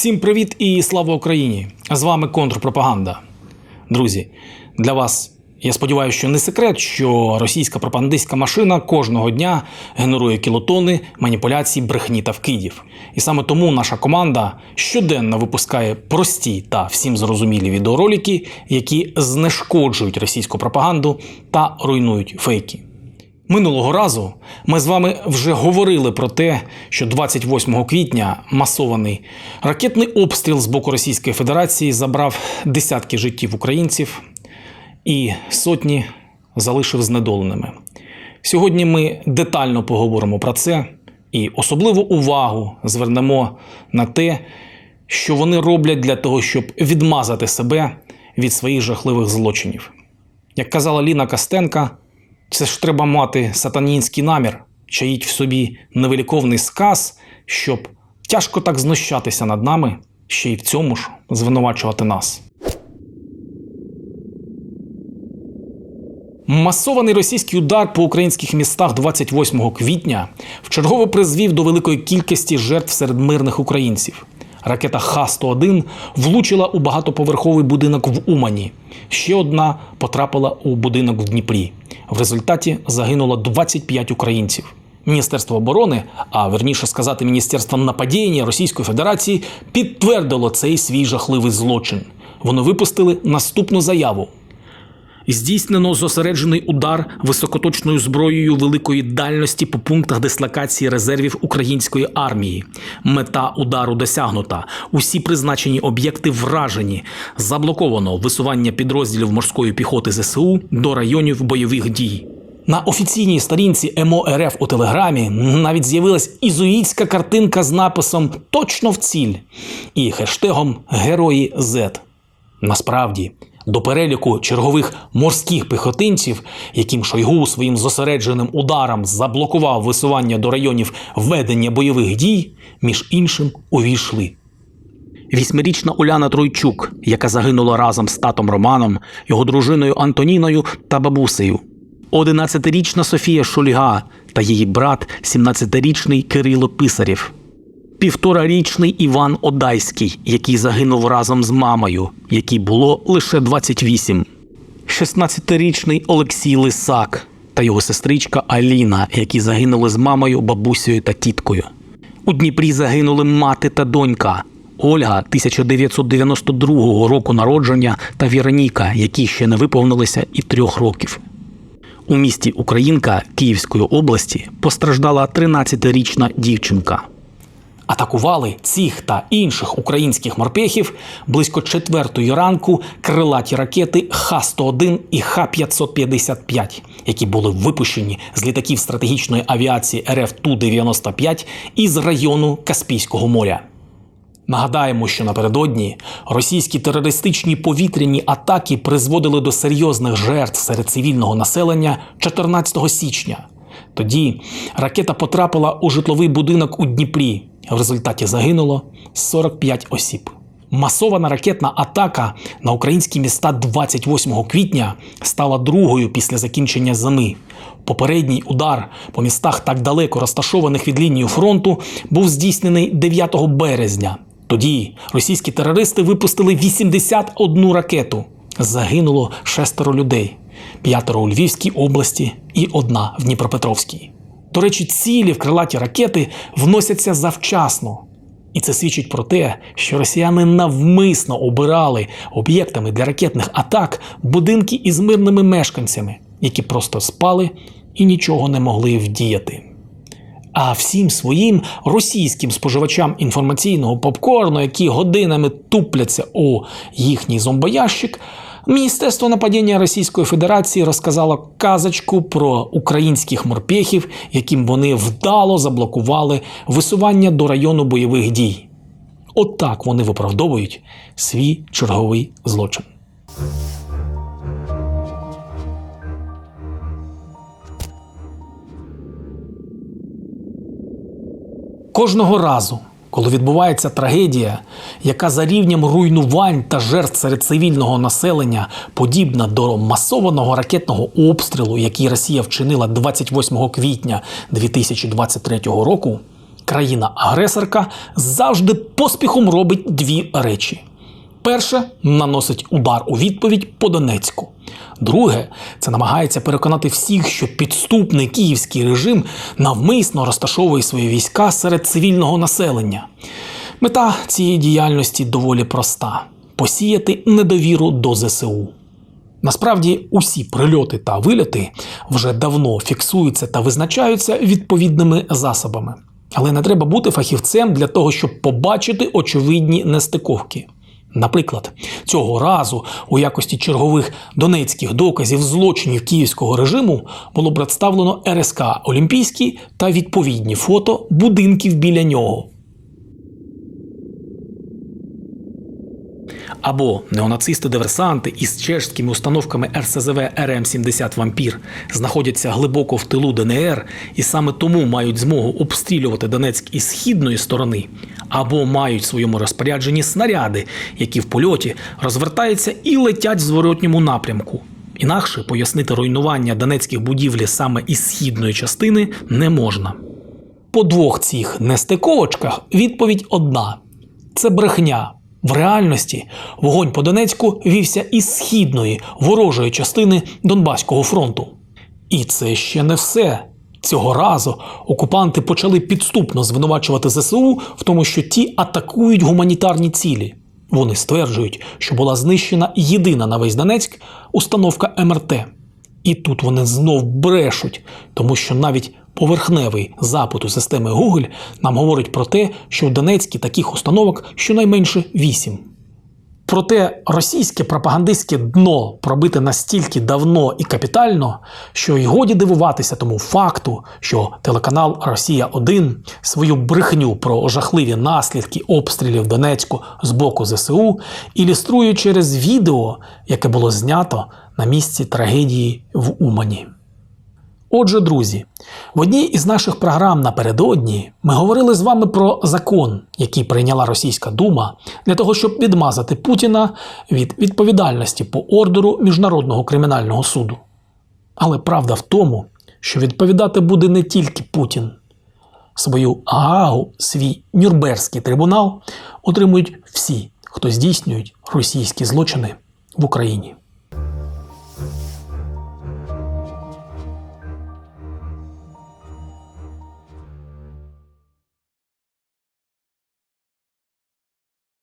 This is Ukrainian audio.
Всім привіт і слава Україні! З вами контрпропаганда. Друзі, для вас я сподіваюся, що не секрет, що російська пропагандистська машина кожного дня генерує кілотони маніпуляцій, брехні та вкидів. І саме тому наша команда щоденно випускає прості та всім зрозумілі відеоролики, які знешкоджують російську пропаганду та руйнують фейки. Минулого разу ми з вами вже говорили про те, що 28 квітня масований ракетний обстріл з боку Російської Федерації забрав десятки життів українців і сотні залишив знедоленими. Сьогодні ми детально поговоримо про це і особливу увагу звернемо на те, що вони роблять для того, щоб відмазати себе від своїх жахливих злочинів. Як казала Ліна Костенка, це ж треба мати сатанінський намір, чаїть в собі невиліковний сказ, щоб тяжко так знущатися над нами, ще й в цьому ж звинувачувати нас. Масований російський удар по українських містах 28 квітня вчергово призвів до великої кількості жертв серед мирних українців. Ракета Х-101 влучила у багатоповерховий будинок в Умані. Ще одна потрапила у будинок в Дніпрі. В результаті загинуло 25 українців. Міністерство оборони, а верніше сказати, Міністерство нападіння Російської Федерації, підтвердило цей свій жахливий злочин. Вони випустили наступну заяву. Здійснено зосереджений удар високоточною зброєю великої дальності по пунктах дислокації резервів української армії. Мета удару досягнута. Усі призначені об'єкти вражені. Заблоковано висування підрозділів морської піхоти ЗСУ до районів бойових дій. На офіційній сторінці МО РФ у Телеграмі навіть з'явилась ізуїтська картинка з написом Точно в ціль і хештегом Герої Z. Насправді, до переліку чергових морських піхотинців, яким Шойгу своїм зосередженим ударом заблокував висування до районів ведення бойових дій, між іншим увійшли. Вісьмирічна Уляна Тройчук, яка загинула разом з татом Романом, його дружиною Антоніною та бабусею. 11-річна Софія Шульга та її брат, 17-річний Кирило Писарєв. Півторарічний Іван Одайський, який загинув разом з мамою, якій було лише 28. 16-річний Олексій Лисак та його сестричка Аліна, які загинули з мамою, бабусею та тіткою. У Дніпрі загинули мати та донька Ольга 1992 року народження та Віроніка, які ще не виповнилися і трьох років. У місті Українка Київської області постраждала 13-річна дівчинка. Атакували цих та інших українських морпехів близько четвертої ранку крилаті ракети Х-101 і Х-555, які були випущені з літаків стратегічної авіації РФ Ту-95 із району Каспійського моря. Нагадаємо, що напередодні російські терористичні повітряні атаки призводили до серйозних жертв серед цивільного населення 14 січня. Тоді ракета потрапила у житловий будинок у Дніпрі. В результаті загинуло 45 осіб. Масована ракетна атака на українські міста 28 квітня стала другою після закінчення зими. Попередній удар по містах так далеко розташованих від лінії фронту був здійснений 9 березня. Тоді російські терористи випустили 81 ракету. Загинуло шестеро людей, п'ятеро у Львівській області і одна в Дніпропетровській. До речі, цілі в крилаті ракети вносяться завчасно. І це свідчить про те, що росіяни навмисно обирали об'єктами для ракетних атак будинки із мирними мешканцями, які просто спали і нічого не могли вдіяти. А всім своїм російським споживачам інформаційного попкорну, які годинами тупляться у їхній зомбоящик, Міністерство нападіння Російської Федерації розказало казочку про українських морпехів, яким вони вдало заблокували висування до району бойових дій. Отак вони виправдовують свій черговий злочин. Кожного разу, коли відбувається трагедія, яка за рівнем руйнувань та жертв серед цивільного населення подібна до масованого ракетного обстрілу, який Росія вчинила 28 квітня 2023 року, країна-агресорка завжди поспіхом робить дві речі. Перше наносить удар у відповідь по Донецьку. Друге, це намагається переконати всіх, що підступний київський режим навмисно розташовує свої війська серед цивільного населення. Мета цієї діяльності доволі проста: посіяти недовіру до ЗСУ. Насправді, усі прильоти та вильоти вже давно фіксуються та визначаються відповідними засобами. Але не треба бути фахівцем для того, щоб побачити очевидні нестиковки. Наприклад, цього разу у якості чергових донецьких доказів злочинів київського режиму було представлено РСК Олімпійський та відповідні фото будинків біля нього. Або неонацисти-диверсанти із чешськими установками РСЗВ РМ-70 Вампір знаходяться глибоко в тилу ДНР і саме тому мають змогу обстрілювати Донецьк із східної сторони, або мають в своєму розпорядженні снаряди, які в польоті розвертаються і летять в зворотньому напрямку. Інакше пояснити руйнування донецьких будівлі саме із східної частини не можна. По двох цих нестиковочках відповідь одна: це брехня. В реальності вогонь по Донецьку вівся із східної ворожої частини Донбаського фронту. І це ще не все. Цього разу окупанти почали підступно звинувачувати ЗСУ в тому, що ті атакують гуманітарні цілі. Вони стверджують, що була знищена єдина на весь Донецьк установка МРТ. І тут вони знов брешуть, тому що навіть поверхневий запит у системи Google нам говорить про те, що в Донецьку таких установок щонайменше 8. Проте російське пропагандистське дно пробите настільки давно і капітально, що й годі дивуватися тому факту, що телеканал Росія 1 свою брехню про жахливі наслідки обстрілів Донецьку з боку ЗСУ ілюструє через відео, яке було знято на місці трагедії в Умані. Отже, друзі, в одній із наших програм напередодні ми говорили з вами про закон, який прийняла Російська Дума для того, щоб відмазати Путіна від відповідальності по ордеру Міжнародного кримінального суду. Але правда в тому, що відповідати буде не тільки Путін. Свою Гаагу, свій Нюрнберзький трибунал отримують всі, хто здійснюють російські злочини в Україні.